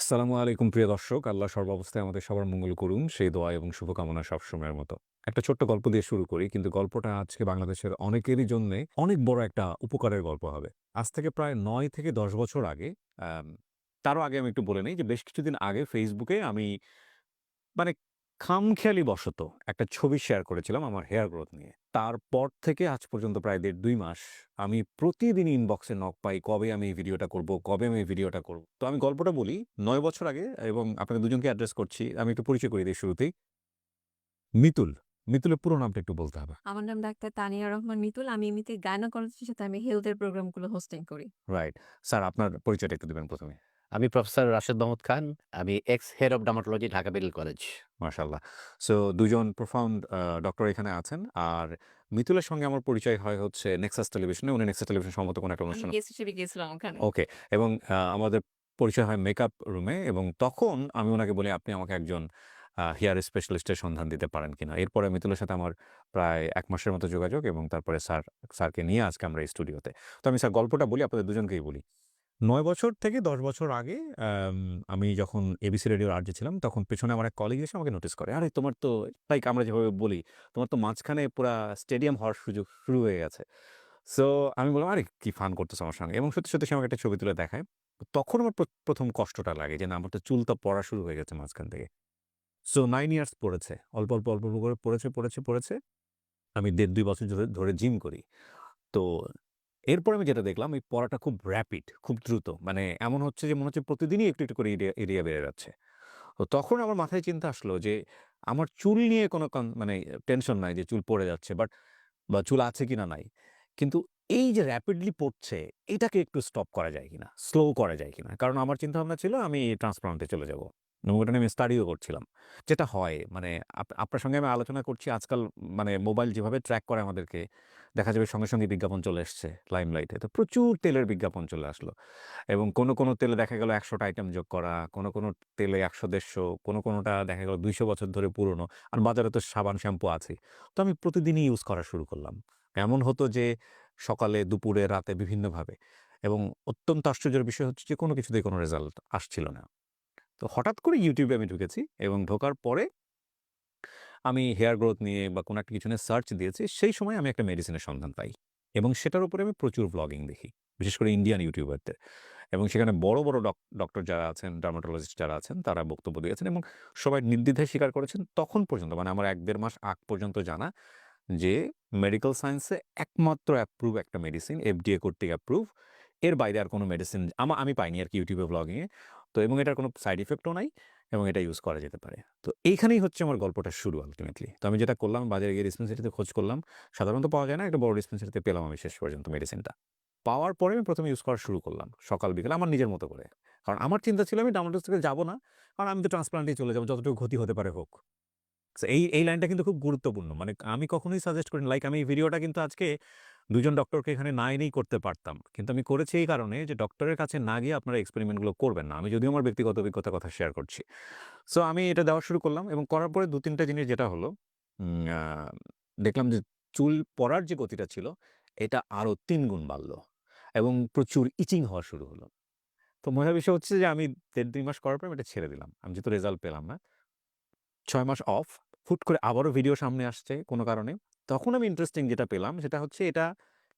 আসসালামু আলাইকুম প্রিয় দর্শক। আল্লাহ সর্বাবস্থায় আমাদের সবার মঙ্গল করুন। সেই দোয়া এবং শুভকামনা সবসময়ের মতো। একটা ছোট্ট গল্প দিয়ে শুরু করি। কিন্তু গল্পটা আজকে বাংলাদেশের অনেকেরই জন্যে অনেক বড় একটা উপকারের গল্প হবে। আজ থেকে প্রায় নয় থেকে ১০ বছর আগে, তারও আগে আমি একটু বলে নিই যে বেশ কিছুদিন আগে ফেসবুকে আমি মানে খামখেয়ালি বশত একটা ছবি শেয়ার করেছিলাম আমার হেয়ার গ্রোথ নিয়ে। তারপর থেকে আজ পর্যন্ত প্রায় ১.৫-২ মাস আমি প্রতিদিন ইনবক্সে নক পাই, কবে আমি এই ভিডিওটা করব, কবে আমি এই ভিডিওটা করব। তো আমি গল্পটা বলি নয় বছর আগে এবং আপনাদের দুজনকে অ্যাড্রেস করছি। আমি একটু পরিচয় করিয়ে দিই শুরুতেই। মিতুল। মিতুলের পুরো নামটা একটু বলতে হবে। আমার নাম ডাক্তার তানিয়া রহমান মিতুল। আমি এমনিতে গায়নোকোলজিস্টের সাথে আমি হেলথ এর প্রোগ্রামগুলো হোস্টিং করি। রাইট। স্যার আপনার পরিচয়টা একটু দিবেন ১ম এ। আমি প্রফেসর রাশেদ মাহমুদ খান। আমি ex head of dermatology Dhaka medical college. মাশাআল্লাহ। সো দুজন প্রফাউন্ড ডক্টর এখানে আছেন। আর মিতুলের সঙ্গে আমার পরিচয় হয় হচ্ছে নেক্সাস টেলিভিশনে। উনি নেক্সাস টেলিভিশন সম্ভবত কোনো একটা অনুষ্ঠানে। ওকে। এবং আমাদের পরিচয় হয় মেকআপ রুমে এবং তখন আমি ওনাকে বলি, "আপনি আমাকে একজন হেয়ার স্পেশালিস্টের সন্ধান দিতে পারেন কিনা?" এরপরে মিতুলের সাথে আমার প্রায় এক মাসের মতো যোগাযোগ এবং তারপরে স্যার স্যারকে নিয়ে আজকে আমরা এই স্টুডিওতে। তো আমি স্যার গল্পটা বলি আপনাদের দুজনকেই বলি। ৯ বছর থেকে ১০ বছর আগে আমি যখন এবিসি রেডিওর আরজে ছিলাম তখন পেছনে আমার এক কলিগ এসে আমাকে নোটিস করে, "আরে তোমার তো" লাইক আমরা যেভাবে বলি, "তোমার তো মাঝখানে পুরা স্টেডিয়াম হওয়ার সুযোগ শুরু হয়ে গেছে।" সো আমি বললাম, "আরে কি ফান করতেছো আমার সঙ্গে?" এবং সত্যি, সত্যি সে আমাকে একটা ছবি তুলে দেখায়। তখন আমার প্রথম কষ্টটা লাগে যে না আমার তো চুল তো পড়া শুরু হয়ে গেছে মাঝখান থেকে। সো নাইন ইয়ার্স পড়েছে। অল্প, অল্প, অল্প, অল্প করে পড়েছে, পড়েছে, পড়েছে। আমি ১.৫-২ বছর ধরে ধরে জিম করি। তো এরপরে আমি যেটা দেখলাম এই পড়াটা খুব র‍্যাপিড, খুব দ্রুত। মানে এমন হচ্ছে যে মনে হচ্ছে প্রতিদিনই একটু, একটু করে এরিয়া এরিয়া বেড়ে যাচ্ছে। তো তখন আমার মাথায় চিন্তা আসলো যে আমার চুল নিয়ে কোনো মানে টেনশন নাই যে চুল পড়ে যাচ্ছে বাট বা চুল আছে কিনা নাই। কিন্তু এই যে র‍্যাপিডলি পড়ছে এটাকে একটু স্টপ করা যায় কিনা? স্লো করা যায় কিনা? কারণ আমার চিন্তাভাবনা ছিল আমি ট্রান্সপ্লান্ট এ চলে যাব। এবং ওটা আমি স্টাডিও করছিলাম। যেটা হয় মানে আপনার সঙ্গে আমি আলোচনা করছি আজকাল মানে মোবাইল যেভাবে ট্র্যাক করে আমাদেরকে, দেখা যাবে সঙ্গে, সঙ্গে বিজ্ঞাপন চলে এসছে লাইমলাইটে। তো প্রচুর তেলের বিজ্ঞাপন চলে আসলো। এবং কোনো, কোনো তেলে দেখা গেল একশোটা আইটেম যোগ করা, কোনো, কোনো তেলে একশো দেড়শো কোনো, কোনোটা দেখা গেল ২০০ বছর ধরে পুরনো। আর বাজারে তো সাবান শ্যাম্পু আছে তো আমি প্রতিদিনই ইউজ করা শুরু করলাম। এমন হতো যে সকালে, দুপুরে, রাতে বিভিন্নভাবে। এবং অত্যন্ত আশ্চর্যের বিষয় হচ্ছে যে কোনো কিছুতেই কোনো রেজাল্ট আসছিল না। তো হঠাৎ করে ইউটিউবে আমি ঢুকেছি এবং ঢোকার পরে আমি হেয়ার গ্রোথ নিয়ে বা কোনো একটা কিছু নিয়ে সার্চ দিয়েছি। সেই সময় আমি একটা মেডিসিনের সন্ধান পাই। এবং সেটার উপরে আমি প্রচুর ব্লগিং দেখি। বিশেষ করে ইন্ডিয়ান ইউটিউবারদের। এবং সেখানে বড়, বড় ডক ডক্টর যারা আছেন, ডার্মাটোলজিস্ট যারা আছেন তারা বক্তব্য দিয়েছেন এবং সবাই নির্দ্বিধায় স্বীকার করেছেন তখন পর্যন্ত মানে আমার এক দেড় মাস আগ পর্যন্ত জানা যে মেডিকেল সায়েন্সে একমাত্র অ্যাপ্রুভ একটা মেডিসিন এফডিএ কর্তৃক অ্যাপ্রুভ। এর বাইরে আর কোনো মেডিসিন আমা আমি পাইনি আর কি ইউটিউবে ভ্লগিং এ। তো এবং এটার কোনো সাইড ইফেক্ট ও নাই এবং এটা ইউজ করা যেতে পারে। তো এইখানেই হচ্ছে আমার গল্পটা শুরু আল্টিমেটলি। তো আমি যেটা করলাম বাজারে গিয়ে ডিসপেন্সারিতে খোঁজ করলাম। সাধারণত পাওয়া যায় না। একটা বড় ডিসপেন্সারিতে পেলাম আমি শেষ পর্যন্ত মেডিসিনটা। পাওয়ার পরে আমি প্রথমে ইউজ করা শুরু করলাম। সকাল বিকাল আমার নিজের মতো করে। কারণ আমার চিন্তা ছিল আমি ডাউনলোড থেকে যাব না। কারণ আমি তো ট্রান্সপ্লান্টেই চলে যাব যতটুকু ক্ষতি হতে পারে হোক। এই, এই লাইনটা কিন্তু খুব গুরুত্বপূর্ণ। মানে আমি কখনোই সাজেস্ট করিনি লাইক আমি এই ভিডিওটা কিন্তু আজকে ২ জন ডক্টরকে এখানে না এনেই করতে পারতাম। কিন্তু আমি করেছি এই কারণে যে ডক্টরের কাছে না গিয়ে আপনারা এক্সপেরিমেন্টগুলো করবেন না। আমি যদিও আমার ব্যক্তিগত অভিজ্ঞতার কথা শেয়ার করছি। সো আমি এটা দেওয়া শুরু করলাম এবং করার পরে দু তিনটা জিনিস যেটা হলো দেখলাম যে চুল পড়ার যে গতিটা ছিল, এটা আরও ৩ গুণ বাড়ল। এবং প্রচুর ইচিং হওয়া শুরু হলো। তো মজার বিষয় হচ্ছে যে আমি ১.৫-২ মাস করার পর আমি এটা ছেড়ে দিলাম। আমি যেহেতু রেজাল্ট পেলাম না। ছয় মাস অফ। ফুট করে আবারও ভিডিও সামনে আসছে কোনো কারণে। তখন আমি ইন্টারেস্টিং যেটা পেলাম সেটা হচ্ছে এটা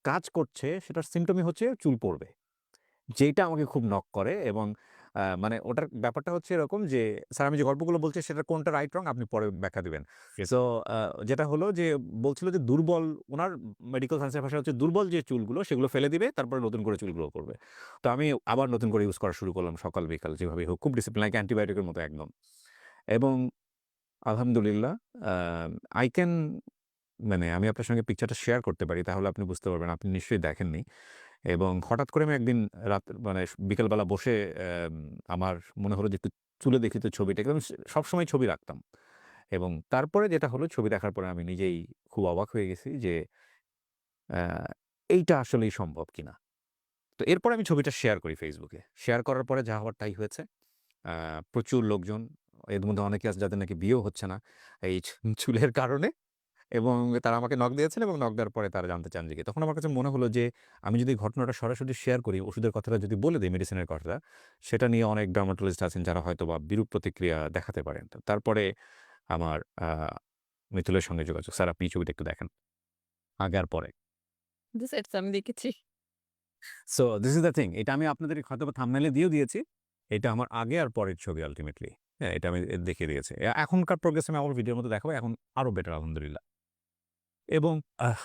কাজ করছে সেটার সিম্পটমই হচ্ছে চুল পড়বে। যেটা আমাকে খুব নক করে এবং মানে ওটার ব্যাপারটা হচ্ছে এরকম যে স্যার আমি যে গল্পগুলো বলছি সেটা কোনটা রাইট রং আপনি পরে ব্যাখ্যা দেবেন সো যেটা হলো যে বলছিল যে দুর্বল ওনার মেডিকেল সায়েন্স এর ভাষা হচ্ছে দুর্বল যে চুলগুলো সেগুলো ফেলে দিবে তারপরে নতুন করে চুলগুলো করবে। তো আমি আবার নতুন করে ইউজ করা শুরু করলাম সকাল বিকাল যেভাবে হোক। খুব ডিসিপ্লিন লাইক অ্যান্টিবায়োটিকের মতো একদম। এবং আলহামদুলিল্লাহ আই ক্যান মানে আমি আপনার সঙ্গে পিকচারটা শেয়ার করতে পারি, তাহলে আপনি বুঝতে পারবেন। আপনি নিশ্চয়ই দেখেননি। এবং হঠাৎ করে আমি একদিন রাত মানে বিকেলবেলা বসে আমার মনে হলো যে একটু তুলে দেখি তো ছবিটা। আমি সবসময় ছবি রাখতাম। এবং তারপরে যেটা হলো, ছবি দেখার পরে আমি নিজেই খুব অবাক হয়ে গেছি যে এইটা আসলেই সম্ভব কিনা। তো এরপরে আমি ছবিটা শেয়ার করি ফেসবুকে। শেয়ার করার পরে যা হওয়ার তাই হয়েছে। প্রচুর লোকজন, এর মধ্যে অনেকে আছে যাদের নাকি বিয়েও হচ্ছে না, এই চুলের কারণে এবং তারা আমাকে নক দিয়েছেন এবং নক দেওয়ার পরে তারা জানতে চান যে কি। তখন আমার কাছে মনে হলো যে আমি যদি ঘটনাটা সরাসরি শেয়ার করি, ওষুধের কথাটা যদি বলে দিই মেডিসিনের কথাটা, সেটা নিয়ে অনেক ডার্মাটোলজিস্ট আছেন যারা হয়তো বা বিরূপ প্রতিক্রিয়া দেখাতে পারেন। তারপরে আমার মিথুলের সঙ্গে যোগাযোগ। স্যার আপনি ছবিটা একটু দেখেন। আগে আর পরে। আমি দেখেছি। So this is the thing. এটা আমি আপনাদের হয়তোবা থাম্বনেইলে দিয়েও দিয়েছি। এটা আমার আগে আর পরের ছবি আল্টিমেটলি। হ্যাঁ, এটা আমি দেখিয়ে দিয়েছি। এখনকার প্রোগ্রেস আমি আমার ভিডিওর মধ্যে দেখাবো। এখন আরও বেটার আলহামদুলিল্লাহ। এবং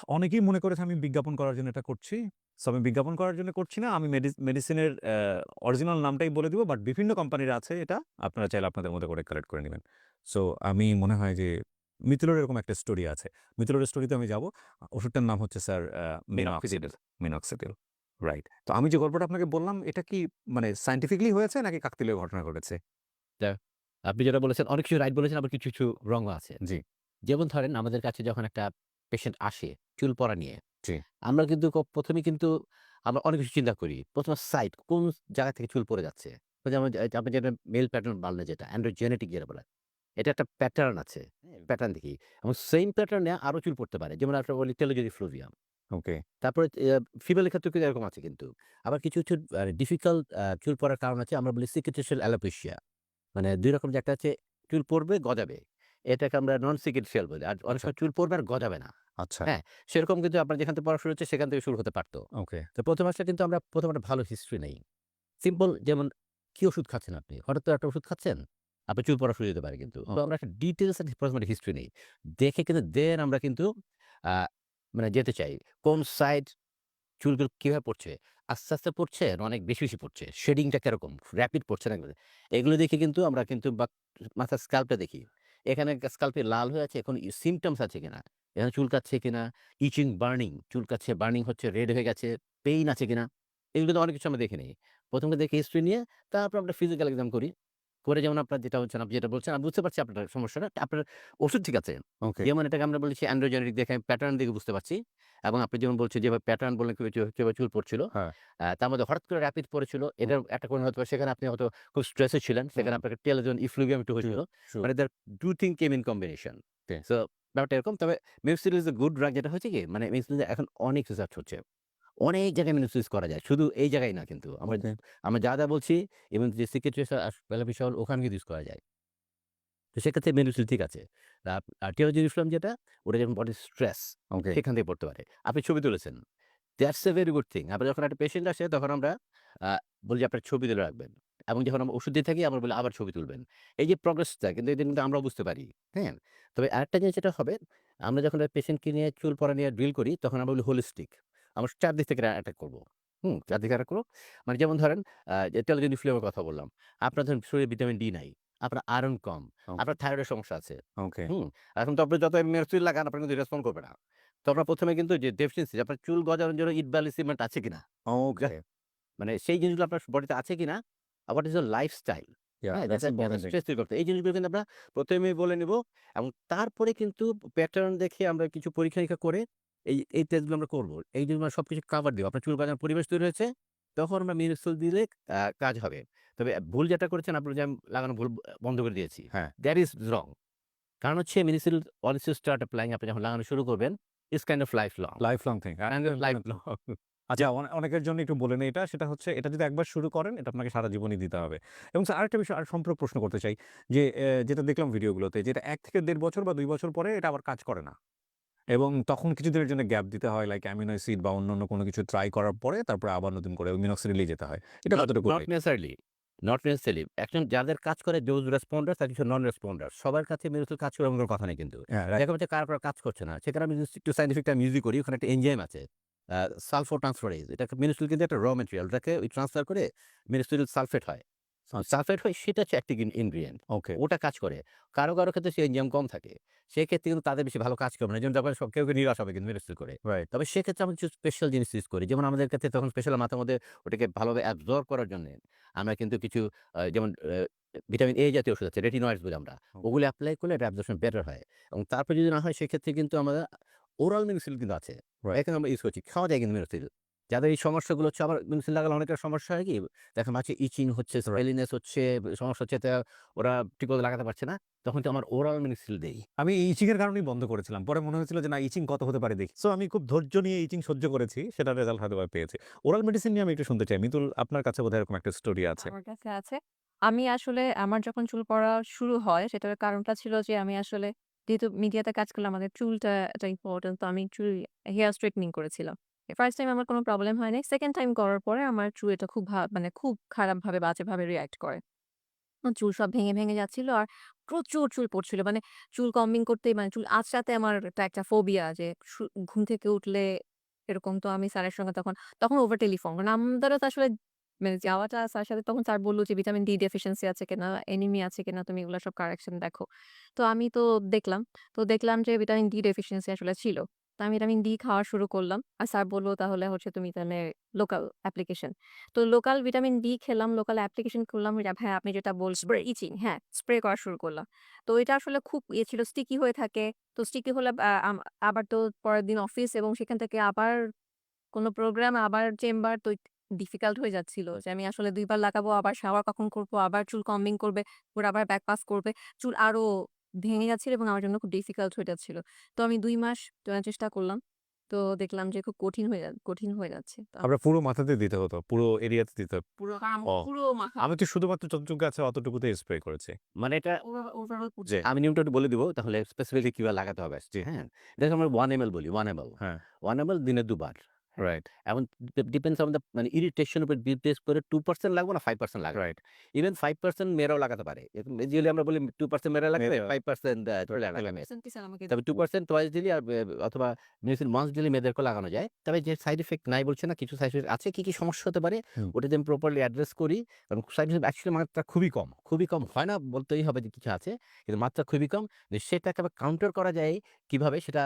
অনেকেই মনে করেছে আমি বিজ্ঞাপন করার জন্য এটা করছি। সো আমি বিজ্ঞাপন করার জন্য করছি না। আমি মেডিসিনের অরিজিনাল নামটাই বলে দিব। বাট বিভিন্ন কোম্পানির আছে এটা। আপনারা চাইলে আপনাদের মতো করে কালেক্ট করে নেবেন সো আমি মনে হয় যে মিতুলের এরকম একটা স্টোরি আছে। মিতুলের স্টোরিতে আমি যাব। ওষুধটার নাম হচ্ছে স্যার মিনক্সিডিল। মিনক্সিডিল। রাইট। তো আমি যে গল্পটা আপনাকে বললাম এটা কি মানে সায়েন্টিফিক্যালি হয়েছে নাকি কাকতালীয় ঘটনা ঘটেছে? আপনি যেটা বলেছেন অনেক কিছু রাইট বলেছেন আবার কিছু, কিছু রঙও আছে। জি। যেমন ধরেন আমাদের কাছে যখন একটা পেশেন্ট আসে চুল পড়া নিয়ে, জি। আমরা কিন্তু ক ১ম কিন্তু আমরা অনেক কিছু চিন্তা করি। ১ম এ সাইট কোন জায়গা থেকে চুল পড়ে যাচ্ছে। যেমন আপনি যেটা মেল প্যাটার্ন বললেন যেটা অ্যান্ড্রোজেনেটিক যেটা বলে। এটা একটা প্যাটার্ন আছে। প্যাটার্ন দেখি। এবং সেইম প্যাটার্নে আরও চুল পড়তে পারে। যেমন আমরা বলি টেলোজেরি ফ্লোভিয়াম ওকে। তারপরে ফিমেলের ক্ষেত্রেও কিন্তু এরকম আছে কিন্তু। আবার কিছু, কিছু ডিফিকাল্ট আ চুল পড়ার কারণ আছে আমরা বলি সিকেটেশিয়াল অ্যালোপেশিয়া। মানে দুই রকম যে একটা হচ্ছে চুল পড়বে, গজাবে। এটাকে আমরা নন সিকেটেশিয়াল বলি। আর অনেক আচ্ছা। সময় চুল পড়বে আর গজাবে না। আচ্ছা। হ্যাঁ, সেরকম কিন্তু আপনার যেখান থেকে পড়া শুরু হচ্ছে সেখান থেকে শুরু হতে পারত। ওকে। তো ১ম আসলে কিন্তু আমরা ১ম একটা ভালো হিস্ট্রি নেই। সিম্পল যেমন কি ওষুধ খাচ্ছেন আপনি? হঠাৎ করে একটা ওষুধ খাচ্ছেন, আপনার চুল পড়া শুরু হতে পারে কিন্তু। তো আমরা একটা ডিটেইলস একটা ১ম একটা হিস্ট্রি নেই। দেখে কিন্তু দেন আমরা কিন্তু মানে যেতে চাই। কোন সাইড চুলগুলো কীভাবে পড়ছে? আস্তে, আস্তে পড়ছে অনেক বেশি, বেশি পড়ছে? শেডিংটা কীরকম? র‍্যাপিড পড়ছে না এগুলো দেখে কিন্তু আমরা কিন্তু বা মাথার স্ক্যাল্পটা দেখি। এখানে স্কাল্পে লাল হয়ে আছে, এখন সিমটমস আছে কিনা? এখানে চুলকাচ্ছে কিনা? ইচিং, বার্নিং চুলকাচ্ছে, বার্নিং হচ্ছে, রেড হয়ে গেছে, পেইন আছে কিনা? এগুলো তো অনেক কিছু আমরা দেখে নেই। ১ম এ দেখি হিস্ট্রি নিয়ে তারপর আমরা ফিজিক্যাল এক্সাম করি। করে যেমন আপনার যেটা হচ্ছেন আপনি যেটা বলছেন আমি বুঝতে পারছি আপনার সমস্যাটা। আপনার ওষুধ ঠিক আছে। ওকে। যেমন এটাকে আমরা বলেছি অ্যান্ড্রোজেনেটিক দেখে আমি প্যাটার্ন দেখে বুঝতে পারছি। এবং আপনি যেমন বলছেন যেভাবে প্যাটার্ন বললেন কীভাবে চুল পড়ছিল। হ্যাঁ। তার মধ্যে হঠাৎ করে র‍্যাপিড পড়েছিল। এটার একটা কারণ হয়তো সেখানে আপনি হয়তো খুব স্ট্রেসে ছিলেন। সেখানে হুম। আপনার টেলোজেন ইফ্লুভিয়াম একটু হয়েছিল। মানে there 2 thing came in combination. So ব্যাপারটা এরকম। তবে minoxidil is a good drug যেটা হচ্ছে কি? মানে মিনক্সিডিল এখন অনেক রিসার্চ হচ্ছে। অনেক জায়গায় মিনক্সিডিল করা যায়। শুধু এই জায়গায় না কিন্তু। আমরা আমরা যা, যা বলছি এবং যে আস অ্যালোপেশিয়া ওখানে কিন্তু ইউজ করা যায়। তো সেক্ষেত্রে মিনক্সিডিল ঠিক আছে। আর টেলোজেন ইফ্লুভিয়াম যেটা ওটা যেমন বডি স্ট্রেস। সেখান থেকে পড়তে পারে। আপনি ছবি তুলেছেন। That's a very good thing. আপনার যখন একটা পেশেন্ট আসে তখন আমরা বলি আপনার ছবি তুলে রাখবেন। এবং যখন আমরা ওষুধ দিয়ে থাকি আমরা বলি আবার ছবি তুলবেন। এই যে প্রগ্রেসটা কিন্তু এটা কিন্তু আমরাও বুঝতে পারি। হ্যাঁ? তবে আরেকটা জিনিস যেটা হবে আমরা যখন পেশেন্টকে নিয়ে চুল পড়া নিয়ে ড্রিল করি তখন আমরা বলি হোলিস্টিক। আমরা চারদিক থেকে অ্যাটাক করব। হুম? চারদিকে অ্যাটাক করব। মানে যেমন ধরেন আ যে টেলোজেন ইফ্লুভিয়ামের কথা বললাম। আপনার ধরেন শরীরে ভিটামিন ডি নাই। আপনার আয়রন কম। আপনার থাইরয়েডের সমস্যা আছে। ওকে। হুম? এখন তো আপনি যত মিনক্সিডিল লাগান আপনার কিন্তু রেসপন্ড করবে না। তো ১ম এ কিন্তু যে ডেফিসিয়েন্সি আপনার চুল গজানোর জন্য ইট ব্যালিসিমেন্ট আছে কিনা? ওকে। মানে সেই জিনিসগুলো আপনার বডিতে আছে কিনা? Is your lifestyle? এই জিনিসগুলো কিন্তু আমরা ১ম এই বলে নিব এবং তারপরে কিন্তু প্যাটার্ন দেখে আমরা কিছু পরীক্ষা-নিরীক্ষা করে এই, এই টেস্টগুলো আমরা করব। এই জিনিসগুলো আমরা সবকিছু কভার দিব। আপনার চুল গজানোর পরিবেশ তৈরি হয়েছে, তখন আমরা মিনক্সিডিল দিলে কাজ হবে। তবে ভুল যেটা করেছেন আপনার যে লাগানো ভুল বন্ধ করে দিয়েছি। হ্যাঁ। That is wrong. কারণ হচ্ছে ওয়ান্স ইউ স্টার্ট অ্যাপ্লাইং আপনি যখন লাগানো শুরু করবেন it's kind of life long. Life long thing. Life long. আচ্ছা অনেকের জন্য একটু বলে নেই এটা। সেটা হচ্ছে এটা যদি একবার শুরু করেন এটা আপনাকে সারা জীবনই দিতে হবে। এবং স্যার আরেকটা বিষয় আর সম্পর্ক প্রশ্ন করতে চাই যে যেটা দেখলাম ভিডিওগুলোতে যেটা এক থেকে দেড় বছর বা দুই বছর পরে এটা আবার কাজ করে না। এবং তখন কিছুদিনের জন্য গ্যাপ দিতে হয় লাইক অ্যামিনো অ্যাসিড বা অন্য অন্য কোনো কিছু ট্রাই করার পরে তারপরে আবার নতুন করে মিনক্সিডিলেই যেতে হয়। এটা কতটুকু not right? Necessarily. Not necessarily. একজন যাদের কাজ করে দোজ রেসপন্ডার্স আর কিছু নন রেসপন্ডার্স সবার কাছে মিনক্সিডিল কাজ করে এমন কোনো কথা নেই কিন্তু। হ্যাঁ, দেখা যাচ্ছে কার, কার কাজ করছে না। সেখানে আমি একটু সায়েন্টিফিক টার্ম ইউজই করি। ওখানে একটা এনজাইম আছে। আ সালফোট্রান্সফারেজ এটা মিনক্সিডিল কিন্তু একটা র ম্যাটেরিয়াল। ওটাকে ওই ট্রান্সফার করে মিনক্সিডিল সালফেট হয়। সালফেট হয় সেটা হচ্ছে একটি ইন ইনগ্রিডিয়েন্ট। ওকে। ওটা কাজ করে। কারও, কারও ক্ষেত্রে সেই এনজাইম কম থাকে। সেক্ষেত্রে কিন্তু তাদের বেশি ভালো কাজ করবে না। যেমন যখন সব কেউ, নিরাশ হবে কিন্তু মিনক্সিডিল করে। রাইট। তবে সেক্ষেত্রে আমরা কিছু স্পেশাল জিনিস ইউজ করি। যেমন আমাদের ক্ষেত্রে তখন স্পেশাল মাথার মধ্যে ওটাকে ভালোভাবে অ্যাবজর্ব করার জন্যে আমরা কিন্তু কিছু যেমন ভিটামিন এ জাতীয় ওষুধ আছে রেটিনয়েডস বলে আমরা। ওগুলো অ্যাপ্লাই করলে এটা অ্যাবজর্পশন বেটার হয়। এবং তারপরে যদি না হয় সেক্ষেত্রে কিন্তু আমরা ওরাল মিনক্সিডিল কিন্তু আছে। এখানে আমরা ইউজ করছি। খাওয়া যায় কিন্তু মিনক্সিডিল। যাদের এই সমস্যাগুলো হচ্ছে আবার মেডিসিন লাগালে অনেকের সমস্যা হয় কি? দেখা মাঝে ইচিং হচ্ছে স্পেলিনেস হচ্ছে সমস্যা হচ্ছে তা ওরা ঠিক লাগাতে পারছে না। তখন তো আমার ওরাল মেডিসিন দেই। আমি ইচিং এর কারণেই বন্ধ করেছিলাম। পরে মনে হয়েছিল যে না ইচিং কত হতে পারে দেখি। সো আমি খুব ধৈর্য নিয়ে ইচিং সহ্য করেছি। সেটা রেজাল্ট হয়তো পেয়েছি। ওরাল মেডিসিন নিয়ে আমি একটু শুনতে চাই। মিতুল আপনার কাছে বোধহয় এরকম একটা স্টোরি আছে। আমার কাছে আছে। আমি আসলে আমার যখন চুল পড়া শুরু হয় সেটার কারণটা ছিল যে আমি আসলে যেহেতু মিডিয়াতে কাজ করলে আমাদের চুলটা একটা ইম্পর্টেন্ট তো আমি চুল হেয়ার স্ট্রেটনিং করেছিলাম। ফার্স্ট টাইম আমার কোনো প্রবলেম হয়নি সেকেন্ড টাইম করার পরে আমার চুল এটা খুব মানে খুব খারাপ ভাবে বাজে ভাবে রিয়াক্ট করে চুল সব ভেঙে ভেঙে যাচ্ছিল আর প্রচুর চুল পড়ছিল। মানে চুল কম্বিং করতেই মানে চুল আঁচড়াতে আমার একটা ফোবিয়া যে ঘুম থেকে উঠলে এরকম তো আমি স্যারের সঙ্গে তখন তখন ওভার টেলিফোন কারণ আমাদেরও তো আসলে মানে যাওয়াটা স্যার সাথে তখন স্যার বলল যে ভিটামিন ডি ডেফিসিয়েন্সি আছে কিনা এনিমি আছে কিনা, তুমি এগুলো সব কারেকশন দেখো। তো আমি তো দেখলাম তো দেখলাম যে ভিটামিন ডি ডেফিসিয়েন্সি আসলে ছিল। তো আমি ভিটামিন ডি খাওয়া শুরু করলাম। আর স্যার বলল তাহলে হচ্ছে তুমি তাহলে লোকাল অ্যাপ্লিকেশন তো লোকাল ভিটামিন ডি খেলাম লোকাল অ্যাপ্লিকেশন করলাম। হ্যাঁ আপনি যেটা বল স্প্রে ইচিং হ্যাঁ স্প্রে করা শুরু করলাম। তো এটা আসলে খুব ইয়ে ছিল স্টিকি হয়ে থাকে। তো স্টিকি হলে আবার তো পরের দিন অফিস এবং সেখান থেকে আবার কোনো প্রোগ্রাম আবার চেম্বার তো ডিফিকাল্ট হয়ে যাচ্ছিল যে আমি আসলে দুইবার লাগাবো আবার শাওয়ার কখন করব আবার চুল কম্বিং করবে ওরা আবার ব্যাক পাস করবে। চুল আরও ভেঙে যাচ্ছিল এবং আমার জন্য খুব ডিফিকাল্ট হয়ে যাচ্ছিল। তো আমি দুই মাস চেষ্টা করলাম। তো দেখলাম যে খুব কঠিন হয়ে কঠিন হয়ে যাচ্ছে। আমরা পুরো মাথাতে দিতে হতো পুরো এরিয়াতে দিতে হতো। পুরো পুরো মাথা। আমি তো শুধুমাত্র চকচক আছে অতটুকুতে স্প্রে করেছি। মানে এটা আমি নিয়মটা একটু বলে দিব তাহলে স্পেসিফিকলি কীভাবে লাগাতে হবে। হ্যাঁ। এটা আমরা ওয়ান এম এল বলি ওয়ান এম এল হ্যাঁ। ওয়ান এম এল দিনে দুবার। রাইট এখন ডিপেন্ডস অন দ্য মানে ইরিটেশন উপর ডিপেন্ডস করে টু পার্সেন্ট লাগবে না ফাইভ পার্সেন্ট লাগবে। রাইট ইভেন ফাইভ পার্সেন্ট মেয়েরাও লাগাতে পারে। ইউজুয়ালি আমরা বলি টু পার্সেন্ট মেয়েরা লাগবে ফাইভ পার্সেন্ট তবে টু পার্সেন্ট টয়েস দিলি আর অথবা মেডিসিন মাস দিলি মেয়েদেরকে লাগানো যায়। তবে যে সাইড এফেক্ট নাই বলছে না কিছু সাইড এফেক্ট আছে কি কি সমস্যা হতে পারে ওটা যদি আমি প্রপারলি অ্যাড্রেস করি কারণ সাইড এফেক্ট অ্যাকচুয়ালি মাত্রা খুবই কম খুবই কম হয় না বলতেই হবে যে কিছু আছে কিন্তু মাত্রা খুবই কম। সেটাকে আবার কাউন্টার করা যায় কীভাবে সেটা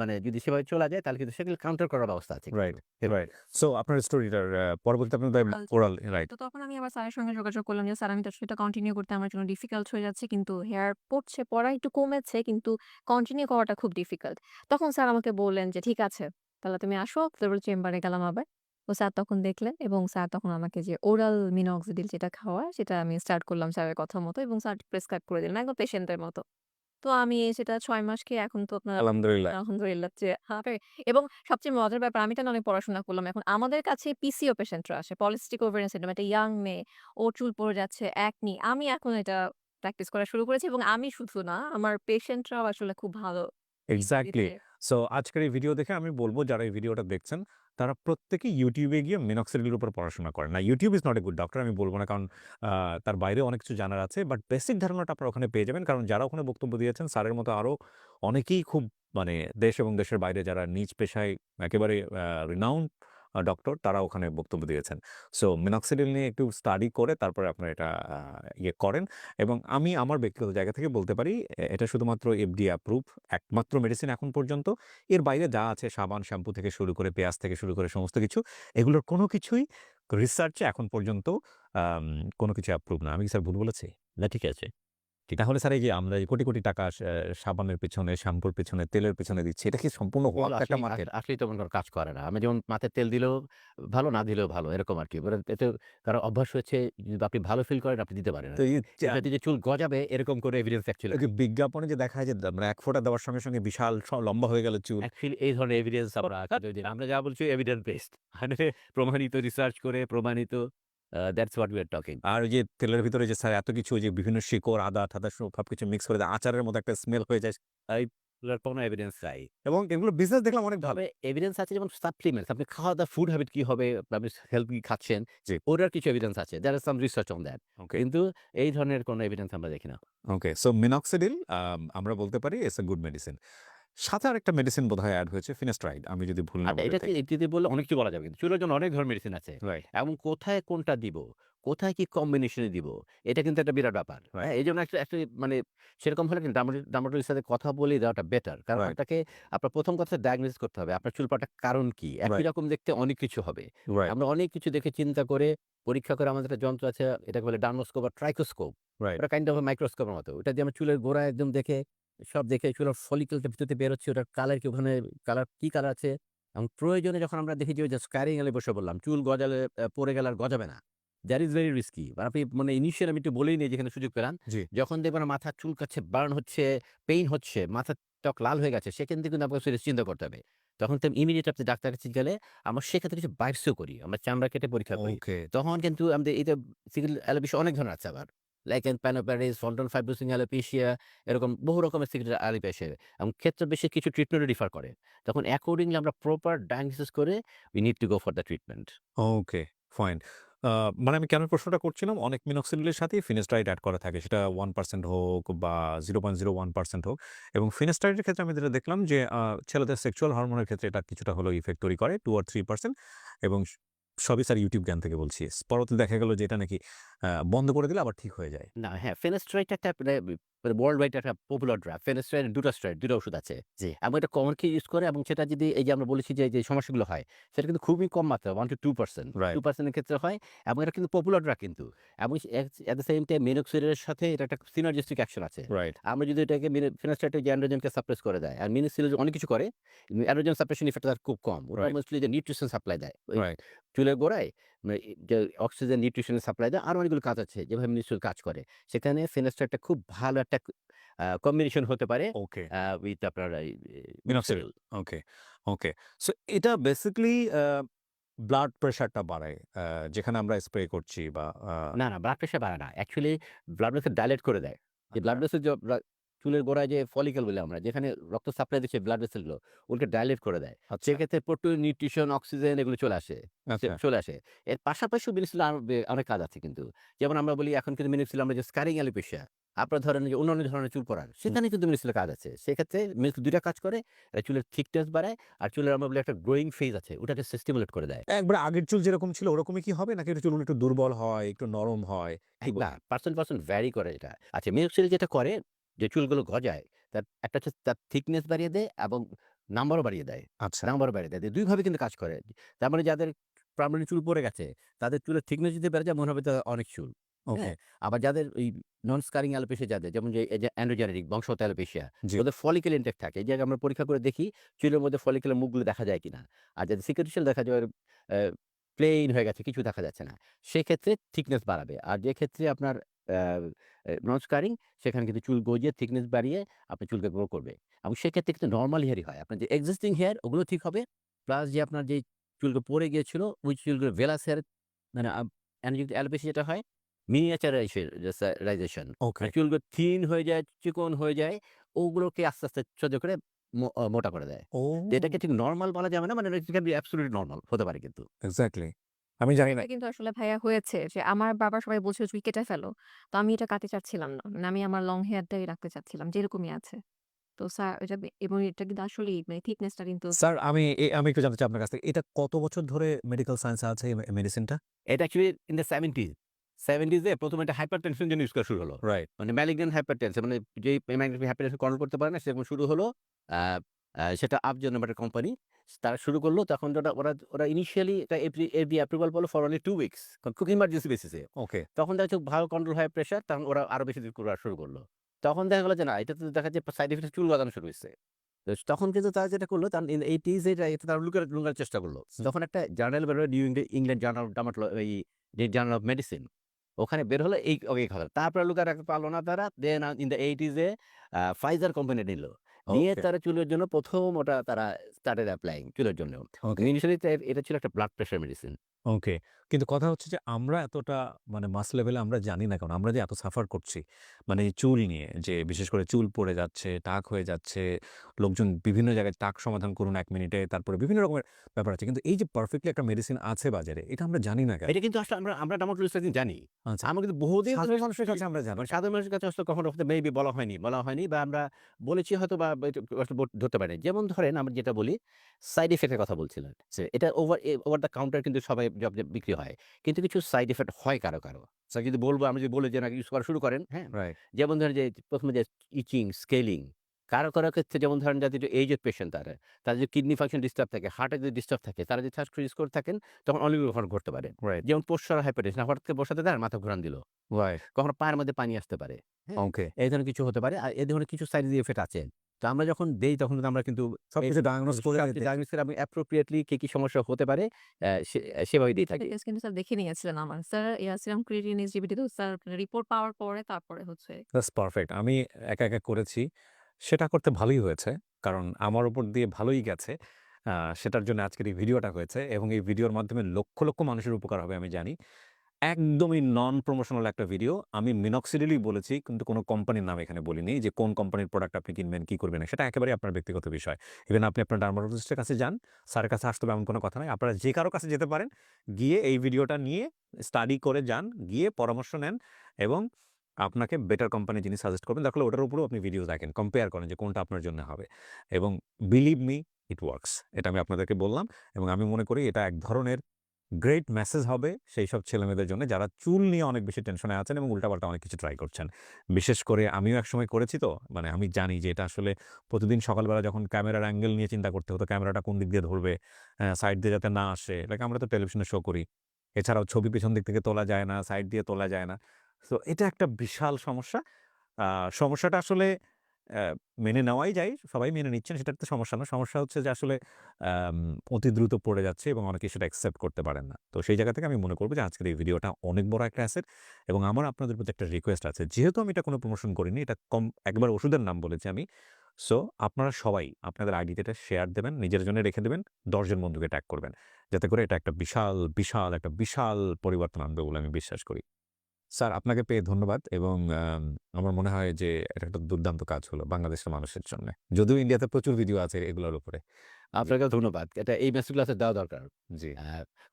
মানে যদি সেভাবে চলা যায় তাহলে কিন্তু সেগুলো কাউন্টার করার ব্যবস্থা আছে। রাইট রাইট সো আপনার স্টোরিটার পরবর্তীতে ওরাল রাইট তো তখন আমি আবার স্যারের সঙ্গে যোগাযোগ করলাম যে স্যার আমি তো আসলে এটা কন্টিনিউ করতে আমার জন্য ডিফিকাল্ট হয়ে যাচ্ছে কিন্তু হেয়ার পড়ছে পড়া একটু কমেছে কিন্তু কন্টিনিউ করাটা খুব ডিফিকাল্ট তখন স্যার আমাকে বললেন যে ঠিক আছে তাহলে তুমি আসো তারপর চেম্বারে গেলাম আবার। ও স্যার তখন দেখলেন এবং স্যার তখন আমাকে যে ওরাল মিনক্সিডিল যেটা খাওয়া সেটা আমি স্টার্ট করলাম স্যারের কথা মতো এবং স্যার প্রেসক্রাইব করে দিলেন একদম পেশেন্টের মতো। তো আমি সেটা ছয় মাস খেয়ে এখন তো আপনার আলহামদুলিল্লাহ। আলহামদুলিল্লাহ যে হবে এবং সবচেয়ে মজার ব্যাপার আমি তো অনেক পড়াশোনা করলাম। এখন আমাদের কাছে পিসিও পেশেন্টরা আসে পলিস্টিক ওভারিয়ান সিন্ড্রোম একটা ইয়াং মেয়ে ওর চুল পড়ে যাচ্ছে একনি আমি এখন এটা প্র্যাকটিস করা শুরু করেছি এবং আমি শুধু না আমার পেশেন্টরাও আসলে খুব ভালো এক্স্যাক্টলি সো আজকের এই ভিডিও দেখে আমি বলব যারা এই ভিডিওটা দেখছেন তারা প্রত্যেকে ইউটিউবে গিয়ে মিনক্সিডিলের উপর পড়াশোনা করেন না YouTube is not a good doctor আমি বলব না, কারণ তার বাইরে অনেক কিছু জানার আছে বাট বেসিক ধারণাটা আপনারা ওখানে পেয়ে যাবেন, কারণ যারা ওখানে বক্তব্য দিয়েছেন, স্যারের মতো আরও অনেকেই খুব মানে দেশ এবং দেশের বাইরে যারা নিজ পেশায় একেবারে রিনাউন্ড ডক্টর তারা ওখানে বক্তব্য দিয়েছেন। সো মিনক্সিডিল নিয়ে একটু স্টাডি করে তারপরে আপনারা এটা ইয়ে করেন। এবং আমি আমার ব্যক্তিগত জায়গা থেকে বলতে পারি এটা শুধুমাত্র এফডি অ্যাপ্রুভ একমাত্র মেডিসিন এখন পর্যন্ত। এর বাইরে যা আছে, সাবান শ্যাম্পু থেকে শুরু করে, পেঁয়াজ থেকে শুরু করে সমস্ত কিছু, এগুলোর কোনো কিছুই রিসার্চে এখন পর্যন্ত কোনো কিছু অ্যাপ্রুভ না। আমি স্যার ভুল বলেছি? না, ঠিক আছে। তাহলে স্যার এই যে আমরা এই কোটি কোটি টাকা সাবানের পেছনে শ্যাম্পুর পেছনে তেলের পেছনে দিচ্ছি এটা কি সম্পূর্ণ ওয়াক একটা আসলেই- তেমন কোনো কাজ করে না। আমি যেমন মাথায় তেল দিলেও ভালো না দিলেও ভালো এরকম আর কি এতে কারও অভ্যাস হয়েছে যদি আপনি ভালো ফিল করেন আপনি দিতে পারেন যে- চুল গজাবে এরকম করে এভিডেন্স অ্যাকচুয়ালি বিজ্ঞাপনে যে দেখা যায় যে মানে এক ফোঁটা দেওয়ার সঙ্গে সঙ্গে বিশাল লম্বা হয়ে গেল চুল। অ্যাকচুয়ালি এই ধরনের এভিডেন্স আমরা আমরা যা বলছি এভিডেন্স বেসড মানে প্রমাণিত রিসার্চ করে প্রমাণিত that's what we are talking আর ওই যে তেলের ভিতরে যে স্যার এত কিছু যে বিভিন্ন শিকড় আদা ঠাদা সব কিছু মিক্স করে আচারের মতো একটা স্মেল হয়ে যায় কোনো এভিডেন্স চাই এবং এগুলো বিজনেস দেখলাম অনেক ভালো। তবে এভিডেন্স আছে যেমন সাপ্লিমেন্টস আপনি খাওয়া দাওয়া ফুড হ্যাবিট কি হবে আপনি হেলথ কি খাচ্ছেন জি। ওটার কিছু এভিডেন্স আছে। There some research on that okay কিন্তু এই ধরনের কোনো এভিডেন্স আমরা দেখি না। ওকে সো মিনক্সিডিল আমরা বলতে পারি ইটস এ গুড মেডিসিন সাথে আরেকটা মেডিসিন বোধহয় অ্যাড হয়েছে ফিনাস্ট্রাইড আমি যদি ভুল না আর বলে এটিতে বললে অনেক কিছু বলা যাবে কিন্তু চুলের জন্য অনেক ধরনের মেডিসিন আছে। এবং কোথায় কোনটা দিব কোথায় কি কম্বিনেশনে দিব এটা কিন্তু একটা বিরাট ব্যাপার। হ্যাঁ এই জন্য একটা একটা মানে সেরকম হলে কিন্তু ডার্মাটোলজির সাথে কথা বলে দেওয়াটা বেটার কারণ. আপনাকে আপনার প্রথম কথা ডায়াগনোসিস করতে হবে আপনার চুল পাটার কারণ কি একই রকম দেখতে অনেক কিছু হবে। আমরা অনেক কিছু দেখে চিন্তা করে পরীক্ষা করে আমাদের একটা যন্ত্র আছে এটাকে বলে ডার্মোস্কোপ বা ট্রাইকোস্কোপ. ওটা কাইন্ড অফ মাইক্রোস্কোপের মতো ওটা দিয়ে আমরা চুলের গোড়া একদম দেখে সব দেখে চুলের ফলিকলটা ভিতরে বেরোচ্ছে ওটার কালার কি ওখানে কালার কি কালার আছে? এবং প্রয়োজনে যখন আমরা দেখি যে ওই যে স্ক্যারিং এলে বসে বললাম চুল গজালে পড়ে গেলে আর গজাবে না। দ্যাট ইজ ভেরি রিস্কি আপনি মানে ইনিশিয়াল আমি একটু বলেই নিই যেখানে সুযোগ পেলাম যখন দেখবেন মাথা চুল কাছে বার্ন হচ্ছে পেইন হচ্ছে মাথা টক লাল হয়ে গেছে সেখান থেকে কিন্তু আপনাকে সিরিয়াস চিন্তা করতে হবে। তখন তো ইমিডিয়েট আপনি ডাক্তার কাছে গেলে আমরা সেক্ষেত্রে কিছু বাইপসও করি আমরা চামড়া কেটে পরীক্ষা করি। তখন কিন্তু আমাদের এটা অনেক ধরনের আছে আবার। লাইক এন প্যানোপ্যারিস ফন্টন ফাইব্রোসিং অ্যালোপেশিয়া এরকম বহু রকমের সিভিল অ্যালোপেশিয়া এবং ক্ষেত্রে বেশি কিছু ট্রিটমেন্টে রিফার করে। তখন অ্যাকর্ডিংলি আমরা প্রপার ডায়াগনোসিস করে we need to go for the treatment okay fine মানে আমি কেন প্রশ্নটা করছিলাম? অনেক মিনক্সিডিলের সাথে ফিনেস্টাইড অ্যাড করা থাকে। সেটা ওয়ান পার্সেন্ট হোক বা zero point zero one percent হোক। এবং ফিনেস্টাইডের ক্ষেত্রে আমি যেটা দেখলাম যে ছেলেদের সেক্সুয়াল হরমোনের ক্ষেত্রে এটা কিছুটা হলেও ইফেক্ট তৈরি করে টু আর থ্রি পার্সেন্ট এবং সবই স্যার ইউটিউব জ্ঞান থেকে বলছি। পরবর্তী দেখা গেল যে এটা নাকি বন্ধ করে দিলে আবার ঠিক হয়ে যায়। না হ্যাঁ ফেনেস্ট্রাইট একটা ওয়ার্ল্ড ওয়াইড একটা পপুলার ড্রাগ ফেনেস্ট্রাইট দুটো স্ট্রাইট দুটো ওষুধ আছে। জি। এবং এটা কমন কি ইউজ করে এবং সেটা যদি এই যে আমরা বলেছি যে যে সমস্যাগুলো হয় সেটা কিন্তু খুবই কম মাত্রা one two two percent. Two পার্সেন্টের ক্ষেত্রে হয় এবং এটা কিন্তু পপুলার ড্রাগ কিন্তু। এবং অ্যাট দ্য সেম টাইম মেনোক্সিডের সাথে এটা একটা সিনার্জিস্টিক অ্যাকশন আছে। আমরা যদি এটাকে ফিনাস্টাইটে যে অ্যান্ড্রোজেনকে সাপ্রেস করে দেয় আর মিনিসিল অনেক কিছু করে অ্যান্ড্রোজেন সাপ্রেশন ইফেক্ট তার খুব কম। মোস্টলি যে নিউট্রিশন সাপ্লাই দেয় চুলের গোড়ায়। মানে যে অক্সিজেন নিউট্রিশন সাপ্লাই দেয় আর অনেকগুলো কাজ আছে যেভাবে মিনিস্ট্রিল কাজ করে। সেখানে ফিনাস্টারটা খুব ভালো একটা কম্বিনেশন হতে পারে ওকে। উইথ আপনার Minoxidil. Okay okay. সো এটা বেসিক্যালি ব্লাড প্রেশারটা বাড়ায় যেখানে আমরা স্প্রে করছি বা না না ব্লাড প্রেশার বাড়ায় না। অ্যাকচুয়ালি ব্লাড প্রেশার ডাইলেট করে দেয়। যে ব্লাড আচ্ছা। চুলের গোড়ায় যে ফলিকেল বলে আমরা যেখানে রক্ত সাপ্লাই দিচ্ছে ব্লাড ভেসেলগুলো ওগুলোকে ডাইলেট করে দেয়। আচ্ছা। সেক্ষেত্রে প্রোটিন নিউট্রিশন অক্সিজেন এগুলো চলে আসে আচ্ছা। চলে আসে। এর পাশাপাশি মিনিসিল অনেক কাজ আছে কিন্তু। যেমন আমরা বলি এখন কিন্তু মিনিসিল আমরা যে স্কারিং অ্যালোপেশিয়া আপনার ধরেন যে অন্যান্য ধরনের চুল পড়ার সেখানে কিন্তু মিনিসিলের কাজ আছে। সেক্ষেত্রে মিনিসিল দুইটা কাজ করে চুলের থিকনেস বাড়ায় আর চুলের আমরা বলি একটা গ্রোয়িং ফেজ আছে ওটাকে স্টিমুলেট করে দেয়। একবার আগের চুল যেরকম ছিল ওরকমই কি হবে? নাকি চুল একটু দুর্বল হয় একটু নরম হয়? কি না বলেন? পার্সন পার্সন ভ্যারি করে এটা। আচ্ছা মিনিসিল যেটা করে যে চুলগুলো গজায় তার একটা হচ্ছে তার থিকনেস বাড়িয়ে দেয় এবং নাম্বারও বাড়িয়ে দেয়। আচ্ছা। নাম্বারও বাড়িয়ে দেয়। দুইভাবে কিন্তু কাজ করে। তার মানে যাদের প্রামাণিক চুল পড়ে গেছে তাদের চুলের থিকনেস যদি বেড়ে যায় মনে হবে তাদের অনেক চুল। ওকে। হ্যাঁ, আবার যাদের ওই নন স্কারিং অ্যালোপেশিয়া যাদের যেমন যে অ্যান্ড্রোজেনেটিক বংশগত অ্যালোপেশিয়া জি। ওদের ফলিকেল ইনটেক থাকে। এই যে আমরা পরীক্ষা করে দেখি চুলের মধ্যে ফলিকেলের মুখগুলো দেখা যায় কিনা। আর যাদের সিকিউরিশিয়াল দেখা যায় প্লেন হয়ে গেছে কিছু দেখা যাচ্ছে না। সেক্ষেত্রে থিকনেস বাড়াবে। আর যে ক্ষেত্রে আপনার নন স্কারিং সেখানে কিন্তু চুল গজিয়ে থিকনেস বাড়িয়ে আপনার চুলকে গ্রো করবে। এবং সেক্ষেত্রে কিন্তু নর্মাল হেয়ারই হয়। আপনার যে এক্সিস্টিং হেয়ার ওগুলো ঠিক হবে। প্লাস যে আপনার যে চুলগুলো পড়ে গিয়েছিল ওই চুলগুলো ভেলাস হেয়ার মানে অ্যালোপেশিয়া যেটা হয় মিনিয়েচারাইজেশন চুলগুলো থিন হয়ে যায় চিকন হয়ে যায় ওগুলোকে আস্তে আস্তে সহ্য করে মো- আহ, মোটা করে দেয়। ও। তো এটাকে ঠিক নর্মাল বলা যাবে না মানে অ্যাবসলিউটলি নর্মাল হতে পারে কিন্তু। এক্স্যাক্টলি আমি জানি না। এটা কিন্তু আসলে ভাইয়া হয়েছে যে আমার বাবা সবাই বলছিল তুই কেটে ফেলো। তো আমি এটা কাটতে চাচ্ছিলাম না। মানে আমি আমার লং হেয়ারটাই রাখতে চাচ্ছিলাম যেরকমই আছে। তো স্যার এটা বে- এবং এটা কিন্তু আসলে মানে থিকনেসটা কিন্তু স্যার আমি এ- আমি একটু জানতে চাই আপনার কাছ থেকে। এটা কত বছর ধরে মেডিকেল সায়েন্স আছে এই মেডিসিনটা এটা অ্যাকচুয়ালি ইন দ্য সেভেন্টিজ সেভেন্টিজে প্রথমে একটা হাইপার টেনশন জন্য ইউজ করা শুরু হলো। রাইট মানে ম্যালিগনেন্ট হাইপার টেনশন মানে যে হাইপার টেনশন কন্ট্রোল করতে পারে না সেরকম শুরু হলো। সেটা আপজন নামের একটা কোম্পানি তারা শুরু করল। তখন ওরা ওরা ওরা ইনিশিয়ালি এটা অ্যাপ্রুভাল বলো ফর অনলি টু উইকস খুব ইমার্জেন্সি বেসিসে ওকে তখন দেখা ভালো কন্ট্রোল হয় প্রেশার তখন ওরা আরও বেশি করা শুরু করল। তখন দেখা গেলো যে না এটা তো দেখা যাচ্ছে সাইড এফেক্ট চুল গজানো শুরু হয়েছে। তখন কিন্তু তারা যেটা করল তার এইটিজ এটা এটা তারা লুকার লুকার চেষ্টা করল। তখন একটা জার্নাল বেরোলো নিউ ইংল্যান্ড জার্নাল ডামাটলো এই জার্নাল অফ মেডিসিন ওখানে বের হলো এই এই কথা তারপরে লুকা রাখতে পারল না তারা। দেন ইন দ্য এইটিজে ফাইজার কোম্পানি নিল। নিয়ে তারা চুলের জন্য প্রথম ওটা তারা স্টার্টেড অ্যাপ্লাইং চুলের জন্য। ইনিশিয়ালি এটা ছিল একটা ব্লাড প্রেশার মেডিসিন ওকে। কিন্তু কথা হচ্ছে যে আমরা এতটা মানে মাস লেভেলে আমরা জানি না কেন আমরা যে এত সাফার করছি মানে চুল নিয়ে যে বিশেষ করে চুল পড়ে যাচ্ছে টাক হয়ে যাচ্ছে লোকজন বিভিন্ন জায়গায় টাক সমাধান করুন এক মিনিটে তারপরে বিভিন্ন রকমের ব্যাপার আছে। কিন্তু এই যে পারফেক্টলি একটা মেডিসিন আছে বাজারে এটা আমরা জানি না কেন? এটা কিন্তু আসলে আমরা আমরা ডামাটোলজিস্ট জানি। আচ্ছা। আমরা কিন্তু বহুদিন ধরে সাধারণ মানুষের কাছে আমরা জানি। মানে সাধারণ মানুষের কাছে আসলে কখনো মেবি বলা হয়নি বলা হয়নি বা আমরা বলেছি হয়তো বা ধরতে পারি যেমন ধরেন আমরা যেটা বলি সাইড এফেক্টের কথা বলছিলেন এটা ওভার ওভার দ্য কাউন্টার কিন্তু সবাই বিক্রি হয়। কিন্তু কিছু সাইড এফেক্ট হয় কারও কারও। স্যার যদি বলব আমি যদি বলে যে না ইউজ করা শুরু করেন হ্যাঁ যেমন ধরেন যে প্রথমে যে ইচিং স্কেলিং কারও কারও ক্ষেত্রে যেমন ধরেন যাদের একটু এজেড পেশেন্ট তারা তাদের যদি কিডনি ফাংশন ডিস্টার্ব থাকে হার্টে যদি ডিস্টার্ব থাকে তারা যদি শ্বাস ইউজ করে থাকেন তখন অনেক ঘটনা ঘটতে পারে। যেমন পোস্টার হাইপারটেনশন হঠাৎ করে বসাতে দেয় মাথা ঘোরান দিল। কখনো পায়ের মধ্যে পানি আসতে পারে হ্যাঁ। ওকে এই ধরনের কিছু হতে পারে আর এই ধরনের কিছু সাইড এফেক্ট আছে। তো আমরা যখন দেই তখন কিন্তু আমরা কিন্তু সবকিছু ডায়াগনোস করে ডায়াগনোস করে আমি অ্যাপ্রোপ্রিয়েটলি কি কি সমস্যা হতে পারে সেভাবে দিয়ে থাকি। কিন্তু স্যার দেখে নিয়েছিলেন আমার। স্যার ইয়াসিরাম ক্রিয়েটিন এসজিবিটি তো স্যার রিপোর্ট পাওয়ার পরে তারপরে হচ্ছে দ্যাটস পারফেক্ট আমি একা একা করেছি। সেটা করতে ভালোই হয়েছে কারণ আমার উপর দিয়ে ভালোই গেছে। সেটার জন্য আজকের এই ভিডিওটা হয়েছে এবং এই ভিডিওর মাধ্যমে লক্ষ লক্ষ মানুষের উপকার হবে আমি জানি। একদমই নন প্রমোশনাল একটা ভিডিও আমি মিনক্সিডিলি বলেছি, কিন্তু কোনো কোম্পানির নাম এখানে বলিনি যে কোন কোম্পানির প্রোডাক্ট আপনি কিনবেন, কী করবেন, সেটা একেবারে আপনার ব্যক্তিগত বিষয়। ইভেন আপনি আপনার ডার্মাটোলজিস্টের কাছে যান, স্যারের কাছে আসতে হবে এমন কোনো কথা নয় আপনারা যে কারও কাছে যেতে পারেন, গিয়ে এই ভিডিওটা নিয়ে স্টাডি করে যান, গিয়ে পরামর্শ নেন এবং আপনাকে বেটার কোম্পানি যিনি সাজেস্ট করবেন, দেখলে ওটার উপরেও আপনি ভিডিও দেখেন কম্পেয়ার করেন যে কোনটা আপনার জন্য হবে। এবং বিলিভ মি ইট ওয়ার্কস এটা আমি আপনাদেরকে বললাম এবং আমি মনে করি এটা এক ধরনের গ্রেট মেসেজ হবে সেই সব ছেলেমেয়েদের জন্য যারা চুল নিয়ে অনেক বেশি টেনশনে আছেন এবং উল্টাপাল্টা অনেক কিছু ট্রাই করছেন। বিশেষ করে আমিও একসময় করেছি তো মানে আমি জানি যে এটা আসলে প্রতিদিন সকালবেলা যখন ক্যামেরার অ্যাঙ্গেল নিয়ে চিন্তা করতে হতো ক্যামেরাটা কোন দিক দিয়ে ধরবে সাইড দিয়ে যাতে না আসে লাইক আমরা তো টেলিভিশনে শো করি। এছাড়াও ছবি পেছন দিক থেকে তোলা যায় না সাইড দিয়ে তোলা যায় না। তো এটা একটা বিশাল সমস্যা। সমস্যাটা আসলে মেনে নেওয়াই যায়, সবাই মেনে নিচ্ছেন সেটা তো সমস্যা না। সমস্যা হচ্ছে যে আসলে অতি দ্রুত পড়ে যাচ্ছে এবং অনেকে সেটা অ্যাকসেপ্ট করতে পারেন না। তো সেই জায়গা থেকে আমি মনে করব যে আজকের এই ভিডিওটা অনেক বড় একটা অ্যাসেট এবং আমার আপনাদের প্রতি একটা রিকোয়েস্ট আছে। যেহেতু আমি এটা কোনো প্রমোশন করিনি, এটা কম, একবার ওষুধের নাম বলেছি আমি। সো আপনারা সবাই আপনাদের আইডিতে এটা শেয়ার দেবেন, নিজের জন্য রেখে দেবেন দশজন বন্ধুকে ট্যাগ করবেন। যাতে করে এটা একটা বিশাল বিশাল, একটা বিশাল পরিবর্তন আনবে বলে আমি বিশ্বাস করি। স্যার আপনাকে পেয়ে ধন্যবাদ এবং আমার মনে হয় যে এটা একটা দুর্দান্ত কাজ হলো বাংলাদেশের মানুষের জন্য। যদিও ইন্ডিয়াতে প্রচুর ভিডিও আছে এগুলোর উপরে। আপনাকে ধন্যবাদ। এটা এই মেসেজ ক্লাসে দেওয়া দরকার। জি।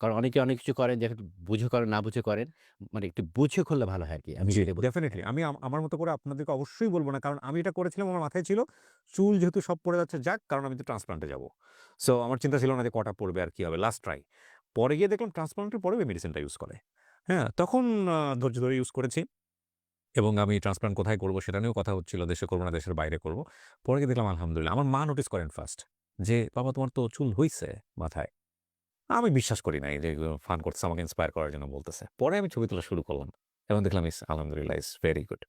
কারণ অনেকে অনেক কিছু করেন যে বুঝে করেন না বুঝে করেন। মানে একটু বুঝে করলে ভালো হয় আর কি আমি। ডেফিনেটলি আমি আমার মতো করে আপনাদেরকে অবশ্যই বলব না কারণ আমি এটা করেছিলাম আমার মাথায় ছিল চুল যেহেতু সব পড়ে যাচ্ছে যাক কারণ আমি তো ট্রান্সপ্লান্টে যাব। সো আমার চিন্তা ছিল না যে কটা পড়বে আর কি হবে লাস্ট ট্রাই পরে গিয়ে দেখলাম ট্রান্সপ্লান্টের পরে মেডিসিনটা ইউজ করে। হ্যাঁ তখন ধৈর্য ধরে ইউজ করেছি। এবং আমি ট্রান্সপ্লান্ট কোথায় করব সেটা নিয়েও কথা হচ্ছিল, দেশে করব না, দেশের বাইরে করব। পরে গিয়ে দেখলাম, আলহামদুলিল্লাহ, আমার মা নোটিস করেন ফার্স্ট যে, বাবা, তোমার তো চুল হইছে মাথায়। আমি বিশ্বাস করি নাই যে ফান করতেছে, আমাকে ইন্সপায়ার করার জন্য বলতেছে। পরে আমি ছবি তোলা শুরু করলাম এবং দেখলাম, ইস, আলহামদুলিল্লাহ, ইস ভেরি গুড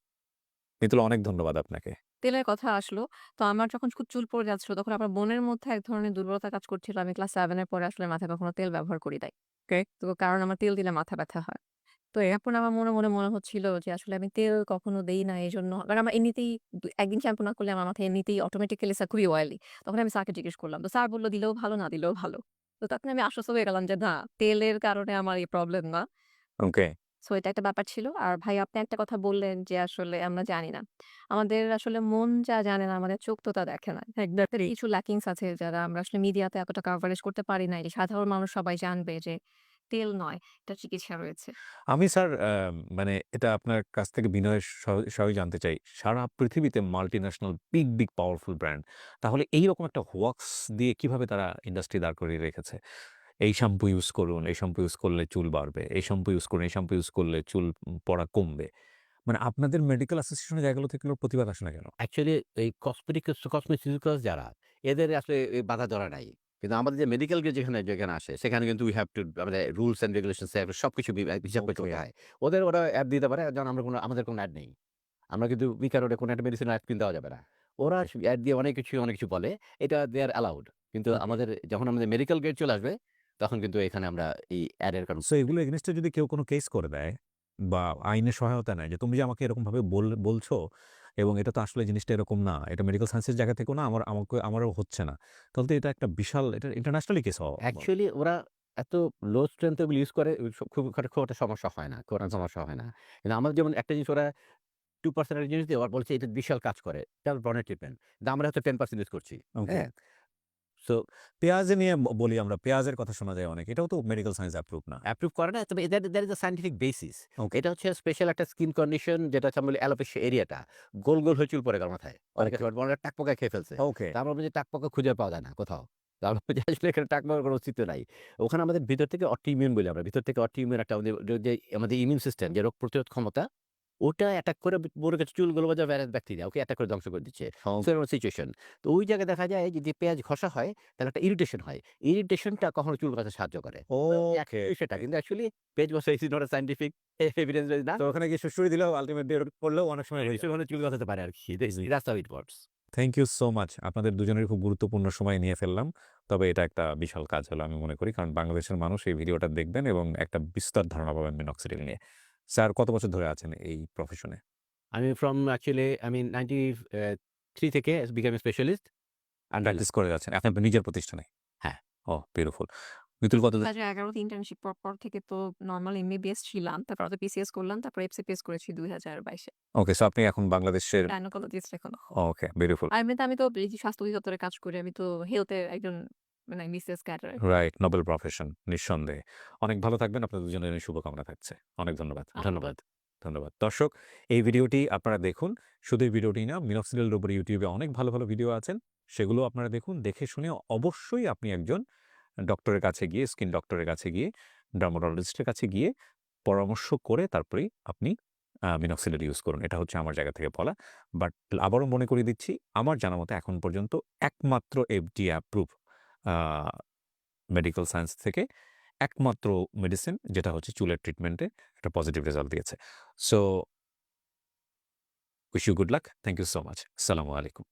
মিতুল, অনেক ধন্যবাদ আপনাকে। তেলের কথা আসলো, তো আমার যখন খুব চুল পড়ে যাচ্ছিল, তখন আমার বোনের মধ্যে এক ধরনের দুর্বলতা কাজ করছিল। আমি ক্লাস সেভেনের পরে আসলে মাথায় কখনো তেল ব্যবহার করি নাই। তো কারণ আমার তেল দিলে মাথা ব্যথা হয়। তো এখন আমার মনে মনে মনে হচ্ছিল যে আসলে আমি তেল কখনো দেই না এই জন্য কারণ আমার এমনিতেই দু- একদিন শ্যাম্পু না করলে আমার মাথায় এমনিতেই অটোমেটিক্যালি স্যার খুবই অয়েলি তখন আমি স্যারকে জিজ্ঞেস করলাম, তো স্যার বলল, দিলেও ভালো, না দিলেও ভালো? তো তখন আমি আশ্বস্ত হয়ে গেলাম যে, না, তেলের কারণে আমার এই প্রবলেম না। ওকে। সো এটা একটা ব্যাপার ছিল। আর ভাই আপনি একটা কথা বললেন যে আসলে আমরা জানি না। আমাদের আসলে মন যা জানে না আমাদের চোখ তো তা দেখে না। Exactly. কিছু ল্যাকিংস আছে যারা আমরা আসলে মিডিয়াতে এতটা কভারেজ করতে পারি না সাধারণ মানুষ সবাই জানবে যে তেল নয় এটা চিকিৎসা রয়েছে। আমি স্যার মানে এটা আপনার কাছ থেকে বিনয়ের সহই জানতে চাই। সারা পৃথিবীতে multinational big big powerful brand তাহলে এইরকম একটা ওয়াক্স দিয়ে কীভাবে তারা ইন্ডাস্ট্রি দাঁড় করিয়ে রেখেছে? এই শ্যাম্পু ইউজ করুন এই শ্যাম্পু ইউজ করলে চুল বাড়বে এই শ্যাম্পু ইউজ করুন এই শ্যাম্পু ইউজ করলে চুল পড়া কমবে। মানে আপনাদের মেডিকেল অ্যাসোসিয়েশনের জায়গাগুলো থেকে প্রতিবাদ আসে না কেন? অ্যাকচুয়ালি এই কসমেটিক কসমেটিক্যালস যারা এদের আসলে বাধা ধরা নাই। কিন্তু আমাদের যে মেডিকেল যেখানে যেখানে আসে সেখানে কিন্তু উই হ্যাভ টু আমাদের রুলস অ্যান্ড রেগুলেশন সব কিছু হিসাব করে চলতে Okay. হয়। ওদের ওরা অ্যাপ দিতে পারে যেমন আমরা কোনো আমাদের কোনো অ্যাড নেই। আমরা কিন্তু ওটা কোনো একটা মেডিসিন অ্যাড কিনতে দেওয়া যাবে না। ওরা অ্যাড দিয়ে অনেক কিছু অনেক কিছু বলে এটা দে আর অ্যালাউড কিন্তু আমাদের যখন আমাদের মেডিকেল গ্রেড চলে আসবে তখন কিন্তু এখানে আমরা এই অ্যাডের কারণ সো এগুলো এগেনস্টে যদি কেউ কোনো কেস করে দেয় বা আইনের সহায়তা নেয় যে তুমি যে আমাকে এরকমভাবে বল- বলছো এবং এটা তো আসলে জিনিসটা এরকম না এটা মেডিকেল সায়েন্সের জায়গা থেকেও না আমার আমাকে আমারও হচ্ছে না। তাহলে তো এটা একটা বিশাল এটা ইন্টারন্যাশনালি কেস হওয়া অ্যাকচুয়ালি ওরা এত লো স্ট্রেংথ ইউজ করে খুব খুব একটা সমস্যা হয় না কোরআন সমস্যা হয় না। কিন্তু আমাদের যেমন একটা জিনিস ওরা টু পার্সেন্টের জিনিস দিয়ে ওরা বলছে এটা বিশাল কাজ করে তার ব্রনের ট্রিটমেন্ট আমরা হয়তো টেন পার্সেন্ট ইউজ করছি হ্যাঁ? সো পেঁয়াজে নিয়ে বলি আমরা পেঁয়াজের কথা শোনা যায় অনেক। এটাও তো মেডিকেল সায়েন্স অ্যাপ্রুভ না। অ্যাপ্রুভ করে না তবে দ্যাট ইজ আ বেসিস এটা হচ্ছে স্পেশাল একটা স্কিন কন্ডিশন যেটা হচ্ছে আমরা অ্যালোপেশিয়া এরিয়াটা গোল গোল হয়ে চুল পড়ে গেল মাথায়। অনেকে খেয়ে ফেলছে। ওকে টাক পোকা খুঁজে পাওয়া যায় না কোথাও। আসলে এখানে টাক কোনো অস্তিত্ব নাই। ওখানে আমাদের ভিতর থেকে অটিমিউন বলি আমরা। ভিতর থেকে অটিমিউন একটা আমাদের যে আমাদের ইমিউন সিস্টেম যে রোগ প্রতিরোধ ক্ষমতা ওটা অ্যাটাক করে বড় কিছু চুলগুলো বা ভাইরাস ব্যাকটেরিয়া ওকে অ্যাটাক করে ধ্বংস করে দিচ্ছে। সেরকম সিচুয়েশন তো ওই জায়গায় দেখা যায় যে যে পেঁয়াজ ঘষা হয় তাহলে একটা ইরিটেশন হয়। ইরিটেশনটা কখনো চুল গাছে সাহায্য করে। সেটা। কিন্তু অ্যাকচুয়ালি পেজ বসে ইজ নট সাইন্টিফিক এভিডেন্স না তো ওখানে গিয়ে সুশ্রী দিলেও আলটিমেটলি করলেও অনেক সময় হয়ে। চুল গাছাতে পারে আর কি works thank you so much. আপনাদের দুজনের খুব গুরুত্বপূর্ণ সময় নিয়ে ফেললাম। তবে এটা একটা বিশাল কাজ হলো আমি মনে করি। কারণ বাংলাদেশের মানুষ এই ভিডিওটা দেখবেন এবং একটা বিস্তর ধারণা পাবেন মিনক্সিডিল নিয়ে। স্যার কত বছর ধরে আছেন এই প্রফেশনে? আমি ফ্রম অ্যাকচুয়ালি আমি 93 থেকে বিকাম স্পেশালিস্ট অ্যান্ড প্র্যাকটিস করে যাচ্ছেন। এখন আপনার নিজের প্রতিষ্ঠানে? হ্যাঁ। ও বিউটিফুল। মিতুল কত 2011 তে ইন্টার্নশিপ পর, পর থেকে তো নরমাল এমবিবিএস ছিলাম। তারপর তো পিসিএস করলাম। তারপর এফসিপিএস করেছি 2022 এ। ওকে সো আপনি এখন বাংলাদেশের গাইনোকোলজিস্ট এখনও। Okay beautiful. আর এমনিতে আমি তো স্বাস্থ্য অধিদপ্তরে কাজ করি। আমি তো হেলথ এর একজন মানে BCS cadre. Right noble profession নিঃসন্দেহে। অনেক ভালো থাকবেন। আপনাদের দুজনের শুভকামনা থাকছে। অনেক ধন্যবাদ। ধন্যবাদ। ধন্যবাদ। দর্শক এই ভিডিওটি আপনারা দেখুন। শুধু এই ভিডিওটি না মিনক্সিডিলের উপরে ইউটিউবে অনেক ভালো, ভালো ভিডিও আছেন। সেগুলো আপনারা দেখুন। দেখে শুনে অবশ্যই আপনি একজন ডক্টরের কাছে গিয়ে স্কিন ডক্টরের কাছে গিয়ে ডার্মাটোলজিস্টের কাছে গিয়ে পরামর্শ করে তারপরেই আপনি মিনক্সিডিল ইউজ করুন। এটা হচ্ছে আমার জায়গা থেকে বলা। বাট আবারও মনে করিয়ে দিচ্ছি আমার জানা মতে এখন পর্যন্ত একমাত্র এফডিএ অ্যাপ্রুভ মেডিকেল সায়েন্স থেকে একমাত্র মেডিসিন যেটা হচ্ছে চুলের ট্রিটমেন্টে একটা পজিটিভ রেজাল্ট দিয়েছে। So wish you good luck. Thank you so much. সালামু আলাইকুম।